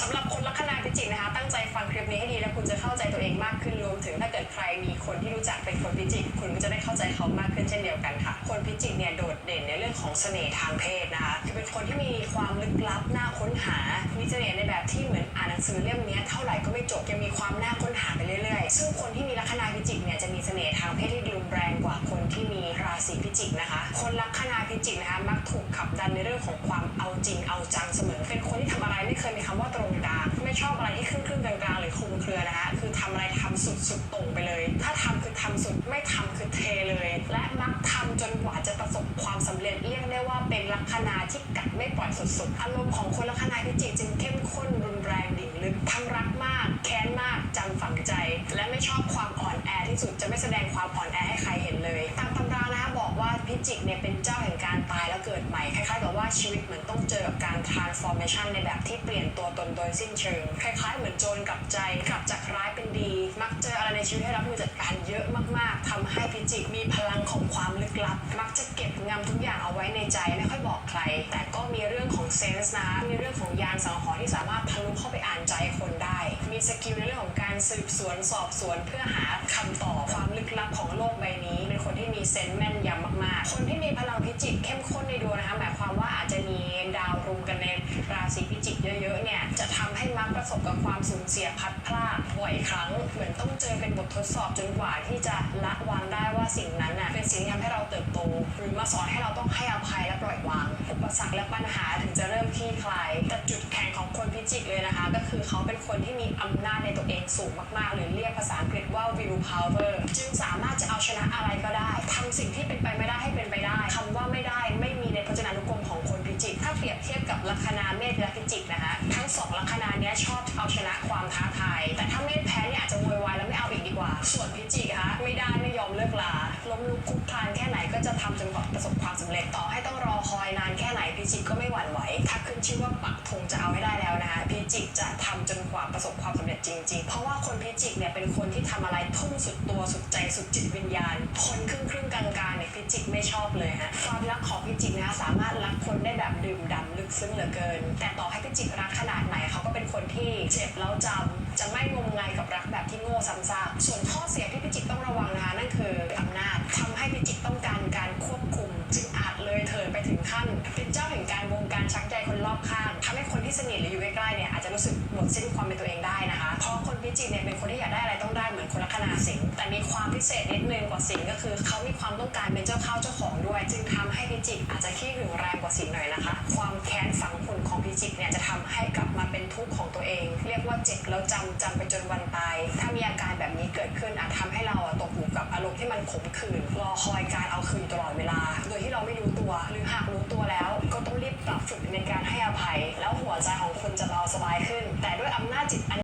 สำหรับคนลัคนาพิจิกนะคะ ตั้งใจฟังคลิปนี้ให้ดีแล้วคุณจะเข้าใจตัวเองมากขึ้นรวมถึงถ้าเกิดใครมีคนที่รู้จักเป็นคนพิจิกคุณก็จะได้เข้าใจเขามากขึ้นเช่นเดียวกันค่ะ คนพิจิกเนี่ยโดดเด่นในเรื่องของเสน่ห์ทางเพศนะคะคือเป็นคนที่มีความลึกลับน่าค้นหามีเสน่ห์ในแบบที่เหมือนอ่านหนังสือเล่มนี้เท่าไหร่ก็ไม่จบยังมีความน่าค้นหาไปเรื่อยๆ ซึ่งคนที่มีลัคนาพิจิกเนี่ยจะมีเสน่ห์ทางเพศที่รุนแรงกว่าคนที่มีราศีพิจิกนะคะ คนลัคนาพิจิกนะคะมักถูกขับดันในเรื่องของความเอาจริงเอาจังเสมอ เป็นคนที่ทำอะไรไม่เคยมีคำว่า คุมเครือนะคะคือทำอะไรทำสุดสุดๆตรงไปเลย ถ้าทำคือทำสุดไม่ทำคือเทเลย และมักทำจนกว่าจะประสบความสำเร็จเรียกได้ว่าเป็นลัคนาที่กัดไม่ปล่อยสุดๆอารมณ์ของคนลัคนาพิจิกจึงเข้มข้นรุนแรงดิ่งลึกทั้งรักมาก แค้นมากจำฝังใจ และไม่ชอบความอ่อนแอที่สุดจะไม่แสดงความอ่อนแอให้ใครเห็นเลยตามตำ พิจิกเนี่ยเป็นเจ้าแห่งการตายแล้วเกิดใหม่คล้ายๆกับว่าชีวิตเหมือนต้องเจอกับการ transformation ในแบบที่เปลี่ยนตัวตนโดยสิ้นเชิง คล้ายๆ เหมือนโจรกลับใจกลับจากร้ายเป็นดี มักเจออะไรในชีวิตให้รับมือจัดการเยอะมากๆทำให้พิจิกมีพลังของความลึกลับ มักจะเก็บงำทุกอย่างเอาไว้ในใจไม่ค่อยบอกใคร แต่ก็มีเรื่องของเซนส์นะมีเรื่องของยานสังหรณ์ที่สามารถทะลุเข้าไปอ่านใจคนได้ มีสกิลในเรื่องของการสืบสวนสอบสวนเพื่อหาคำตอบความลึกลับของโลกใบนี้ ซนส์แม่นยำมากๆ คนที่มีพลังพิจิกเข้มข้นในดวงนะคะหมายความว่าอาจจะมีดาวรุมกันในราศีพิจิกเยอะๆเนี่ยจะทำให้มักประสบกับความสูญเสียพัดพรากบ่อยครั้ง เหมือนต้องเจอเป็นบททดสอบจนกว่าที่จะละวางได้ว่าสิ่งนั้นน่ะเป็นสิ่งที่ทำให้เราเติบโต หรือมาสอนให้เราต้องให้อภัยและปล่อยวางอุปสรรคและปัญหาถึงจะเริ่มคลี่คลายแต่จุดแข็งของคนพิจิกเลยนะคะ ก็คือเขาเป็นคนที่มีอำนาจในตัวเองสูงมากๆ หรือเรียกภาษาอังกฤษว่า will power จึงสามารถจะเอาชนะอะไรก็ได้ สิ่งที่เป็นไปไม่ได้ให้เป็นไปได้คำว่าไม่ได้ไม่มีในพจนานุกรมของคนพิจิกถ้าเปรียบเทียบกับลัคนาเมษและพิจิกนะคะทั้งสองลัคนาเนี้ยชอบเอาชนะความท้าทายแต่ถ้าเมษแพ้เนี่ยอาจจะโวยวายแล้วไม่เอาอีกดีกว่า ส่วนพิจิกคะไม่ได้ไม่ยอมเลิกลาล้มลุกคลุกคลานแค่ไหนก็จะทำจนกว่าประสบความสำเร็จต่อให้ต้องรอคอยนานแค่ไหนพิจิกก็ไม่หวั่นไหวถ้า ชื่อว่าปักธงจะเอาให้ได้แล้วนะคะพิจิกจะทำจนกว่าประสบความสำเร็จจริง ๆ เพราะว่าคนพิจิกเนี่ยเป็นคนที่ทำอะไรทุ่มสุดตัวสุดใจสุดจิตวิญญาณ คนครึ่งครึ่งกลางๆเนี่ยพิจิกไม่ชอบเลยฮะความรักของพิจิกนะคะสามารถรักคนได้แบบดื่มด่ำลึกซึ้งเหลือเกิน แต่ต่อให้พิจิกรักขนาดไหนเขาก็เป็นคนที่เจ็บแล้วจำจะไม่งมงายกับรักแบบที่โง่ซ้ำซากส่วนข้อเสียที่พิจิกต้องระวังนะคะนั่นคืออำนาจทำให้พิจิกต้องการการควบคุม จึงอาจเลยเถิดไปถึงขั้น เป็นเจ้าแห่งการวงการชักใจ รอบข้างทำให้คนที่สนิทหรืออยู่ใกล้ๆเนี่ยอาจจะรู้สึกหมดสิ้นความเป็นตัวเองได้นะคะเพราะคนพิจิกเนี่ยเป็นคนที่อยากได้อะไรต้องได้เหมือนคนลัคนาสิงห์แต่มีความพิเศษนิดนึงกว่าสิงห์ก็คือเขามีความต้องการเป็นเจ้าเข้าเจ้าของด้วย จึงทำให้พิจิกอาจจะขี้หึงแรงกว่าสิงห์หน่อยนะคะ ความแค้นฝังขุ่นของพิจิกเนี่ยจะทำให้กลับมาเป็นทุกข์ของตัวเอง เรียกว่าเจ็บแล้วจำจำไปจนวันตาย ถ้ามีอาการแบบนี้เกิดขึ้นอาจทำให้เราตกอยู่กับอารมณ์ที่มันขมขื่นรอคอยการเอาคืนตลอดเวลา โดยที่เราไม่รู้ตัวหรือหากรู้ตัวแล้ว ปรับฝึกในการให้อภัย แล้วหัวใจของคุณจะเบาสบายขึ้น แต่ด้วยอำนาจจิตอัน